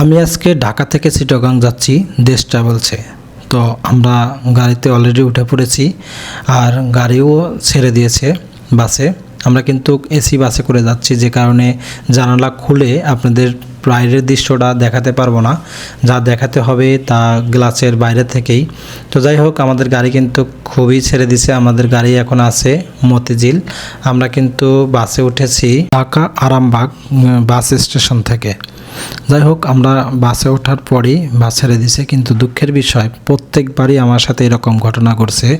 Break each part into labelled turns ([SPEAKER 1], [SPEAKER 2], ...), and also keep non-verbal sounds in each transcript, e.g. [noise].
[SPEAKER 1] আমি আজকে ঢাকা থেকে চিটগাং যাচ্ছি, দেশ ট্রাভেলসে তো আমরা গাড়িতে অলরেডি উঠে পড়েছি আর গাড়িও ছেড়ে দিয়েছে বাসে। আমরা কিন্তু এসি বাসে করে যাচ্ছি, যে কারণে জানালা খুলে আপনাদের বাইরের দৃশ্যটা দেখাতে পারব না। যা দেখাতে হবে তা গ্লাসের বাইরে থেকেই। তো যাই হোক, আমাদের গাড়ি কিন্তু খুবই ছেড়ে দিছে, আমাদের গাড়ি এখন আছে মতিঝিল। আমরা কিন্তু বাসে উঠেছি ঢাকা আরামবাগ বাস স্টেশন থেকে। যাই হোক, আমরা বাসে ওঠার পরই বাস ছেড়ে দিছে, কিন্তু দুঃখের বিষয়, প্রত্যেকবারই আমার সাথে এরকম ঘটনা ঘটছে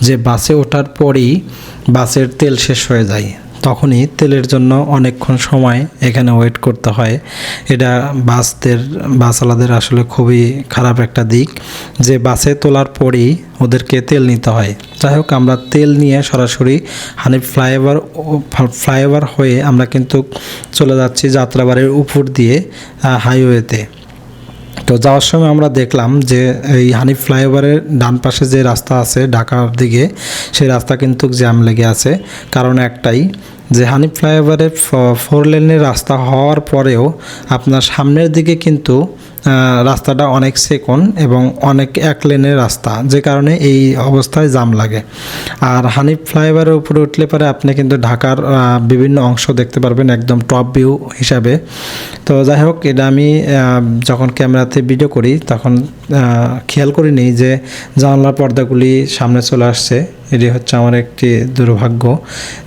[SPEAKER 1] যে বাসে ওঠার পরই বাসের তেল শেষ হয়ে যায়। তখনই তেলের জন্য অনেকক্ষণ সময় এখানে ওয়েট করতে হয়। এটা বাসদের, বাসওয়ালাদের আসলে খুবই খারাপ একটা দিক যে বাসে তোলার পরেই ওদেরকে তেল নিতে হয়। যাই হোক, আমরা তেল নিয়ে সরাসরি হানিফ ফ্লাইওভার ফ্লাইওভার হয়ে আমরা কিন্তু চলে যাচ্ছি যাত্রাবাড়ির উপর দিয়ে হাইওয়েতে তো যাওয়ার সময় আমরা দেখলাম যে এই হানিফ ফ্লাইওভারের ডান পাশে যে রাস্তা আছে ঢাকার দিকে, সেই রাস্তা কিন্তু জ্যাম লেগে আছে। কারণ একটাই যে হানিফ ফ্লাইওভারের ফোর লেনের রাস্তা হওয়ার পরেও আপনার সামনের দিকে কিন্তু রাস্তাটা অনেক সেকন এবং অনেক এক লেনের রাস্তা, যে কারণে এই অবস্থায় জাম লাগে। আর হানিফ ফ্লাইওভারের উপরে উঠলে পরে আপনি কিন্তু ঢাকার বিভিন্ন অংশ দেখতে পারবেন, একদম টপ ভিউ হিসাবে। তো যাই হোক, এটা আমি যখন ক্যামেরাতে ভিডিও করি, তখন খেয়াল করিনি যে জানলার পর্দাগুলি সামনে চলে আসছে। এটি হচ্ছে আমার একটি দুর্ভাগ্য।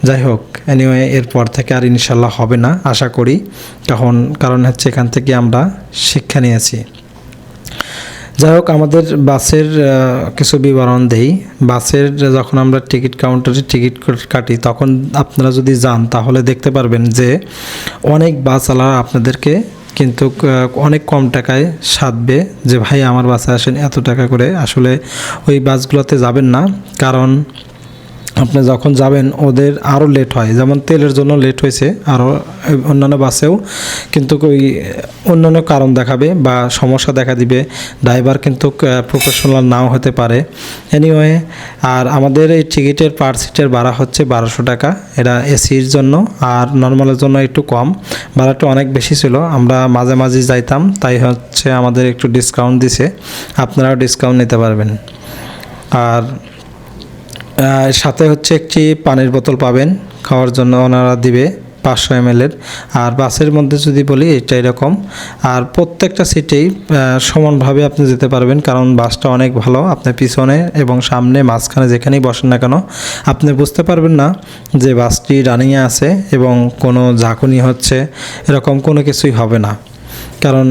[SPEAKER 1] যাই হোক এনিওয়ে এরপর থেকে আর ইনশাল্লাহ হবে না, আশা করি। তখন কারণ হচ্ছে এখান থেকে আমরা শিক্ষা নিয়েছি। যাই হোক, আমাদের বাসের কিছু বিবরণ দেই। বাসের যখন আমরা টিকিট কাউন্টারে টিকিট কাটি, তখন আপনারা যদি যান, তাহলে দেখতে পারবেন যে অনেক বাসওয়ালা আপনাদেরকে কিন্তু অনেক কম টাকায় সাধবে যে, ভাই, আমার বাসে আসেন, এত টাকা করে। আসলে ওই বাসগুলোতে যাবেন না। কারণ, আপনি যখন যাবেন, ওদের আরও লেট হয়। যেমন তেলের জন্য লেট হয়েছে আরও অন্যান্য বাসেও। কিন্তু ওই, অন্যান্য কারণ দেখাবে বা সমস্যা দেখা দিবে। ড্রাইভার কিন্তু প্রফেশনাল নাও হতে পারে। এনিওয়ে আর আমাদের এই টিকিটের পার সিটের ভাড়া হচ্ছে বারোশো টাকা। এটা এসির জন্য, আর নর্মালের জন্য একটু কম। ভাড়াটা অনেক বেশি ছিল। আমরা মাঝে মাঝে যাইতাম, তাই হচ্ছে আমাদের একটু ডিসকাউন্ট দিছে। আপনারাও ডিসকাউন্ট নিতে পারবেন। আর সাথে হচ্ছে একটি পানির বোতল পাবেন, খাওয়ার জন্য ওনারা দিবে। পাঁচশো এম এর। আর বাসের মধ্যে যদি বলি, এটা এরকম। আর প্রত্যেকটা সিটেই সমানভাবে আপনি যেতে পারবেন, কারণ বাসটা অনেক ভালো। আপনার পিছনে এবং সামনে মাঝখানে যেখানেই বসেন না কেন, আপনি বুঝতে পারবেন না যে বাসটি রানিংয়ে আছে এবং কোনো ঝাঁকুনি হচ্ছে, এরকম কোনো কিছুই হবে না। কারণ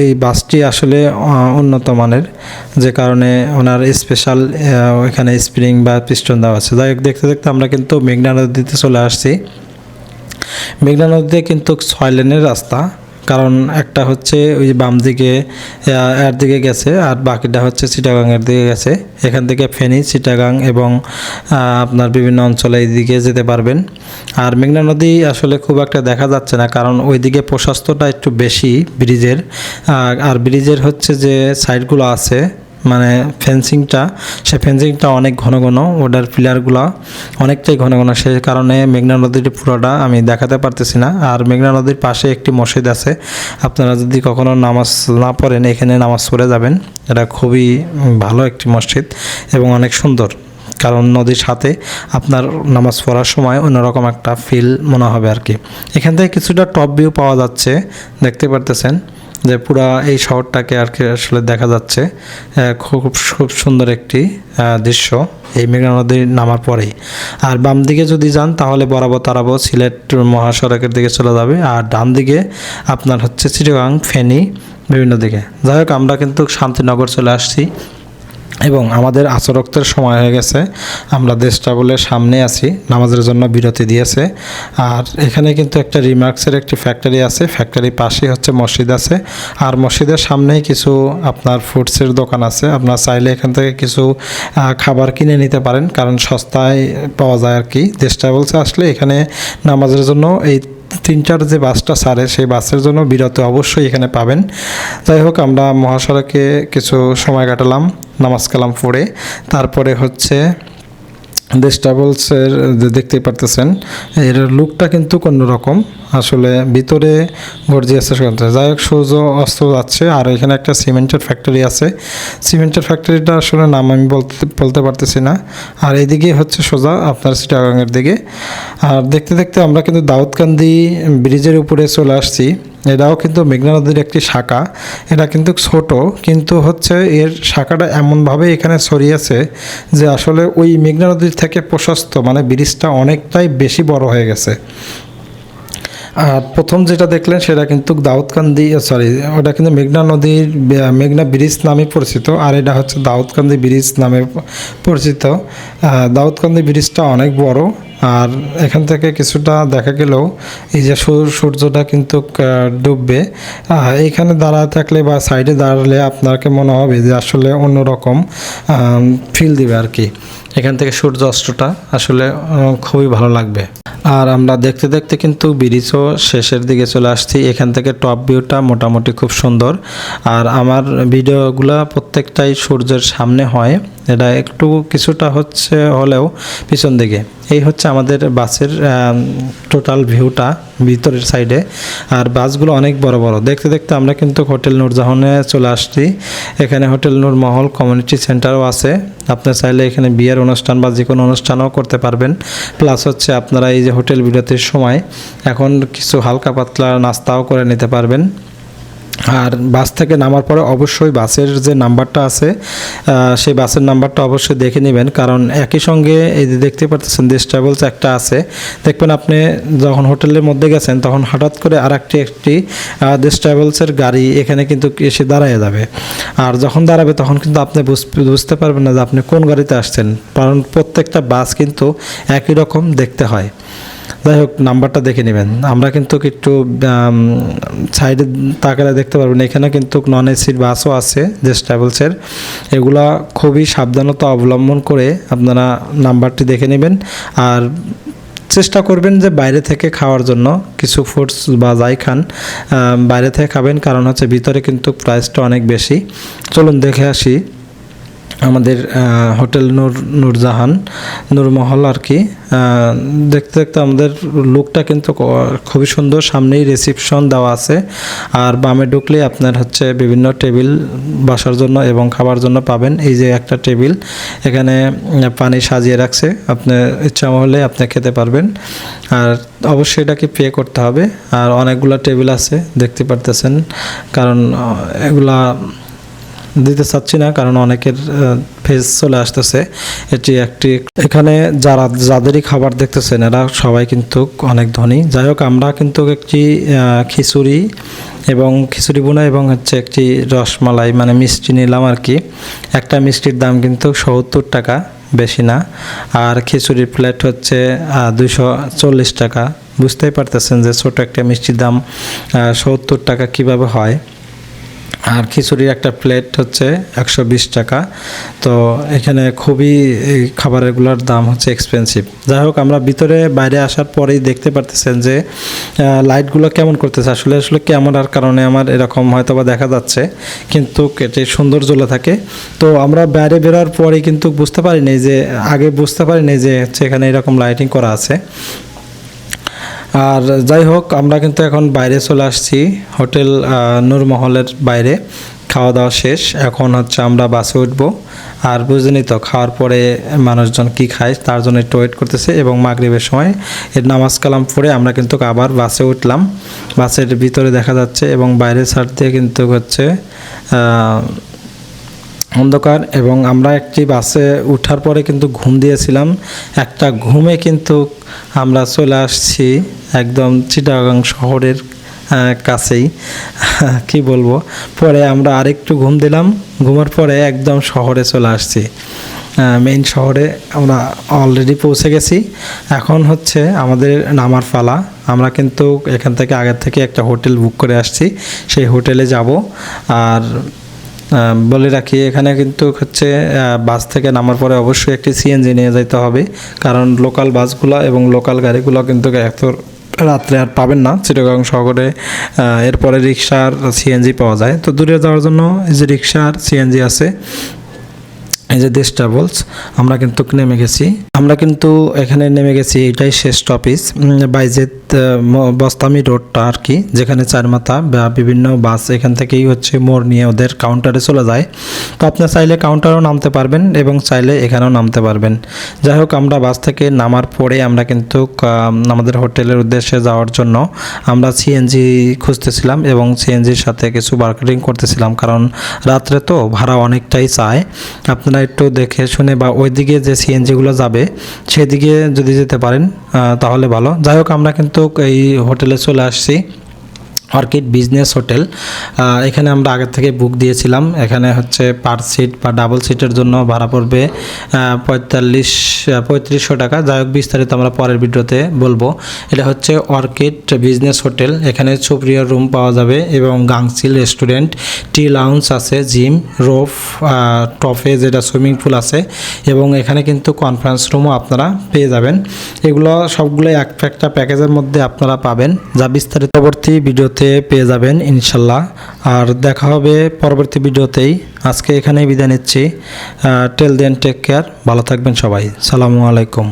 [SPEAKER 1] এই বাসটি আসলে উন্নত মানের, যে কারণে ওনার স্পেশাল ওইখানে স্প্রিং বা পিস্টন দেওয়া আছে। যাই হোক, দেখতে দেখতে আমরা কিন্তু মেঘনা নদীতে চলে আসছি। মেঘনা নদীতে কিন্তু ছয় লেনের রাস্তা। কারণ একটা হচ্ছে ওই বাম দিকে এর দিকে গেছে, আর বাকিটা হচ্ছে চিটাগাংয়ের দিকে গেছে। এখান থেকে ফেনী, চিটাগাং এবং আপনার বিভিন্ন অঞ্চলে এইদিকে যেতে পারবেন। আর মেঘনা নদী আসলে খুব একটা দেখা যাচ্ছে না, কারণ ওইদিকে প্রশস্তটা একটু বেশি ব্রিজের। আর ব্রিজের হচ্ছে যে সাইডগুলো আছে মানে ফেন্সিংটা সে ফেন্সিংটা অনেক ঘন ঘন, ওটার পিলারগুলো অনেকটাই ঘন ঘন। সেই কারণে মেঘনা নদীর পুরোটা আমি দেখাতে পারতেছি না। আর মেঘনা নদীর পাশে একটি মসজিদ আছে। আপনারা যদি কখনো নামাজ না পড়েন, এখানে নামাজ পড়ে যাবেন। এটা খুবই ভালো একটি মসজিদ এবং অনেক সুন্দর। কারণ নদীর সাথে আপনার নামাজ পড়ার সময় অন্যরকম একটা ফিল মনে হবে আর কি। এখান থেকে কিছুটা টপ ভিউ পাওয়া যাচ্ছে, দেখতে পারতেছেন। যে পুরা এই শহরটাকে আর কি আসলে দেখা যাচ্ছে খুব খুব সুন্দর একটি দৃশ্য। এই মেঘনা নদীর নামার পরেই। আর বাম দিকে যদি যান, তাহলে বরাবর তারাবো সিলেট মহাসড়কের দিকে চলে যাবে। আর ডান দিকে আপনার হচ্ছে চিটাগাং, ফেনী, বিভিন্ন দিকে। যাই হোক, আমরা কিন্তু শান্তিনগর চলে আসছি। এবং আমাদের আচরক্তের সময় হয়ে গেছে। আমরা দেশ ট্রাভেলের সামনে আছি, নামাজের জন্য বিরতি দিয়েছে। আর এখানে কিন্তু একটা রিমার্কসের একটি ফ্যাক্টরি আছে, ফ্যাক্টরির পাশেই হচ্ছে মসজিদ আছে। আর মসজিদের সামনেই কিছু আপনার ফুডসের দোকান আছে। আপনার চাইলে এখান থেকে কিছু খাবার কিনে নিতে পারেন, কারণ সস্তায় পাওয়া যায় আর কি। দেশ ট্রাভেলসে আসলে এখানে নামাজের জন্য এই তিনটার যে বাসটা ছাড়ে সেই বাসের জন্য বিরত অবশ্যই এখানে পাবেন। যাই হোক, আমরা মহাসড়কে কিছু সময় কাটালাম, নামাজ কালাম পড়ে। তারপরে হচ্ছে দেশ ট্রাভেলসের যে দেখতেই পারতেছেন। এর লুকটা কিন্তু অন্যরকম। আসলে ভিতরে গর্জিয়াসের সাথে যাই হোক, সূর্য অস্ত যাচ্ছে, আর এখানে একটা সিমেন্টের ফ্যাক্টরি আছে। সিমেন্টের ফ্যাক্টরিটা আসলে নাম আমি বলতে বলতে পারতেছি না। আর এদিকে হচ্ছে সোজা আপনার সিটাগাংয়ের দিকে। আর দেখতে দেখতে আমরা কিন্তু দাউদকান্দি ব্রিজের উপরে চলে আসছি। এটাও কিন্তু মেঘনা নদীর একটি শাখা। এটা কিন্তু ছোট, কিন্তু হচ্ছে এর শাখাটা এমনভাবে এখানে ছড়িয়েছে যে আসলে ওই মেঘনা নদীর থেকে প্রশস্ত মানে ব্রিজটা অনেকটাই বেশি বড় হয়ে গেছে। আর প্রথম যেটা দেখলেন সেটা কিন্তু দাউদকান্দি সরি ওটা কিন্তু মেঘনা নদীর মেঘনা ব্রিজ নামে পরিচিত আর এটা হচ্ছে দাউদকান্দি ব্রিজ নামে পরিচিত। দাউদকান্দি ব্রিজটা অনেক বড় আর এখান থেকে কিছুটা দেখা গেলেও এই যে সূর- সূর্যটা কিন্তু ডুববে। আহ, এইখানে দাঁড়ায় থাকলে বা সাইডে দাঁড়ালে আপনাকে মনে হবে যে আসলে অন্যরকম ফিল দিবে আর কি? এখান থেকে সূর্য অস্তটা আসলে খুবই ভালো লাগবে। আর আমরা দেখতে দেখতে কিন্তু ব্রিজও শেষের দিকে চলে আসছি। এখান থেকে টপ ভিউটা মোটামুটি খুব সুন্দর। আর আমার ভিডিওগুলো প্রত্যেকটাই সূর্যের সামনে হয়। এটা একটু কিছুটা হচ্ছে হলেও পিছন দিকে। এই হচ্ছে আমাদের বাসের টোটাল ভিউটা ভিতরের সাইডে আর বাসগুলো অনেক বড় বড়। দেখতে দেখতে আমরা কিন্তু হোটেল নূরজাহানে চলে আসছি। এখানে হোটেল নূর মহল কমিউনিটি সেন্টারও আছে। আপনার চাইলে এখানে বিয়ের অনুষ্ঠান বা যে কোনো অনুষ্ঠানও করতে পারবেন। প্লাস হচ্ছে আপনারা এই যে হোটেল বিরতির সময়, এখন কিছু হালকা পাতলা নাস্তাও করে নিতে পারবেন। আর বাস থেকে নামার পরে অবশ্যই বাসের যে নাম্বারটা আছে সেই বাসের নাম্বারটা অবশ্যই দেখে নেবেন। কারণ একই সঙ্গে এই যে দেখতে পাচ্ছেন দেশ ট্রাভেলস একটা আছে। দেখবেন আপনি যখন হোটেলের মধ্যে গেছেন, তখন হঠাৎ করে আর একটি একটি দেশ ট্রাভেলসের গাড়ি এখানে কিন্তু এসে দাঁড়ায় যাবে। আর যখন দাঁড়াবে, তখন কিন্তু আপনি বুঝ- বুঝতে পারবেন না যে আপনি কোন গাড়িতে আসছেন। কারণ প্রত্যেকটা বাস কিন্তু একই রকম দেখতে হয়। যাই হোক, নাম্বারটা দেখে নেবেন। আমরা কিন্তু একটু সাইডে তাকালে দেখতে পারবেন এখানে কিন্তু নন এসির বাসও আছে দেশ ট্রাভেলসের এগুলা খুবই সাবধানতা অবলম্বন করে আপনারা নাম্বারটি দেখে নেবেন। আর চেষ্টা করবেন যে বাইরে থেকে খাওয়ার জন্য কিছু ফুডস বা যাই খান বাইরে থেকে খাবেন। কারণ হচ্ছে ভিতরে কিন্তু প্রাইসটা অনেক বেশি। চলুন দেখে আসি। আমাদের হোটেল নূর, নূরজাহান, নূরমহল আর কি। দেখতে দেখতে আমাদের লুকটা কিন্তু খুবই সুন্দর। সামনেই রিসিপশন দেওয়া আছে। আর বামে ঢুকলে আপনার হচ্ছে বিভিন্ন টেবিল বাসার জন্য এবং খাবার জন্য পাবেন। এই যে একটা টেবিল, এখানে পানি সাজিয়ে রাখছে। আপনি ইচ্ছা হলে আপনি খেতে পারবেন। আর অবশ্যই এটাকে পে করতে হবে। আর অনেকগুলো টেবিল আছে, দেখতে পারতেছেন। কারণ এগুলা দিতে চাচ্ছি না, কারণ অনেকের ফেস চলে আসতেছে। এটি একটি, এখানে যারা, যাদেরই খাবার দেখতেছেন, এরা সবাই কিন্তু অনেক ধনী। যাই হোক, আমরা কিন্তু একটি খিচুড়ি এবং খিচুড়ি বোনা এবং হচ্ছে একটি রসমালাই মানে মিষ্টি নিলাম আর কি। একটা মিষ্টির দাম কিন্তু সত্তর টাকা, বেশি না। আর খিচুড়ির প্লেট হচ্ছে দুশো চল্লিশ টাকা। বুঝতেই পারতেছেন যে ছোট একটা মিষ্টির দাম সত্তর টাকা কীভাবে হয়। আর খিচুড়ির একটা প্লেট হচ্ছে একশো বিশ টাকা। তো এখানে খুবই এই খাবারগুলোর দাম হচ্ছে এক্সপেন্সিভ যাই হোক, আমরা ভিতরে বাইরে আসার পরেই দেখতে পারতেছেন যে লাইটগুলো কেমন করতেছে। আসলে আসলে ক্যামেরার কারণে আমার এরকম হয়তো বা দেখা যাচ্ছে, কিন্তু এটি সুন্দর জ্বলে থাকে। তো আমরা বাইরে বেরোর পরেই কিন্তু বুঝতে পারিনি যে, আগে বুঝতে পারিনি যে হচ্ছে এখানে এরকম লাইটিং করা আছে। আর যাই হোক, আমরা কিন্তু এখন বাইরে চলে আসছি। হোটেল নূরমহলের বাইরে। খাওয়া দাওয়া শেষ। এখন হচ্ছে আমরা বাসে উঠবো। আর বুঝলেনি তো, খাওয়ার পরে মানুষজন কি খায়, তার জন্য একটু ওয়েট করতেছে এবং মাগরিবের সময় এর নামাজ কালাম পড়ে আমরা কিন্তু আবার বাসে উঠলাম। বাসের ভিতরে দেখা যাচ্ছে এবং সাইড দিয়ে কিন্তু হচ্ছে অন্ধকার এবং আমরা একটি বাসে উঠার পরে কিন্তু ঘুম দিয়েছিলাম। একটা ঘুমে কিন্তু আমরা চলে আসছি একদম চিটাগাং শহরের কাছেই। [laughs] কি বলব? পরে আমরা আরেকটু ঘুম দিলাম। ঘুমার পরে একদম শহরে চলে আসছি। মেইন শহরে আমরা অলরেডি পৌঁছে গেছি। এখন হচ্ছে আমাদের নামার পালা। আমরা কিন্তু এখান থেকে আগের থেকে একটা হোটেল বুক করে আসছি। সেই হোটেলে যাব। আর বলে রাখি, এখানে কিন্তু হচ্ছে বাস থেকে নামার পরে অবশ্যই একটি সিএনজি নিয়ে যেতে হবে। কারণ লোকাল বাসগুলো এবং লোকাল গাড়িগুলো কিন্তু এত রাত্রে আর পাবেন না। চিটাগাং শহরে এরপরে রিক্সার সিএনজি পাওয়া যায়। তো দূরে যাওয়ার জন্য যে রিক্সার সিএনজি আছে এই যে দেশ ট্রাভেলস আমরা কিন্তু নেমে গেছি। আমরা কিন্তু এখানে নেমে গেছি, এটাই শেষ স্টপেজ বাইজেত বস্তামি রোডটা আর কি, যেখানে চারমাথা বা বিভিন্ন বাস এখান থেকেই হচ্ছে মোড় নিয়ে ওদের কাউন্টারে চলে যায়। তো আপনি চাইলে কাউন্টারেও নামতে পারবেন এবং চাইলে এখানেও নামতে পারবেন। যাই হোক, আমরা বাস থেকে নামার পরে আমরা কিন্তু আমাদের হোটেলের উদ্দেশ্যে যাওয়ার জন্য আমরা সিএনজি খুঁজতেছিলাম এবং সিএনজির সাথে কিছু মার্কেটিং করতেছিলাম। কারণ রাত্রে তো ভাড়া অনেকটাই চায়। আপনারা একটু দেখে শুনে বা ওই দিকে যে সিএনজিগুলো যাবে, সেদিকে যদি যেতে পারেন তাহলে ভালো। যাই হোক, আমরা কিন্তু এই হোটেলে চলে আসছি। Orchid business hotel. এখানে আমরা আগে থেকে বুক দিয়েছিলাম। এখানে হচ্ছে পার সিট বা ডাবল সিটের জন্য ভাড়া পড়বে পঁয়তাল্লিশ পঁয়ত্রিশশো টাকা। যাই হোক, বিস্তারিত আমরা পরের ভিডিওতে বলব। এটা হচ্ছে অর্কিড বিজনেস হোটেল। এখানে সুপ্রিয় রুম পাওয়া যাবে এবং গাংসিল রেস্টুরেন্ট টি লাউন্স আছে জিম রোফ টফে যেটা সুইমিং পুল আছে এবং এখানে কিন্তু কনফারেন্স রুমও আপনারা পেয়ে যাবেন। এগুলো সবগুলো এক একটা প্যাকেজের মধ্যে আপনারা পাবেন। যা বিস্তারিত পরবর্তী ভিডিওতে পেয়ে যাবেন, ইনশাল্লাহ। আর দেখা হবে পরবর্তী ভিডিওতেই। আজকে এখানেই বিদায় নিচ্ছি। টেল দেন টেক কেয়ার ভালো থাকবেন সবাই। সালামু আলাইকুম।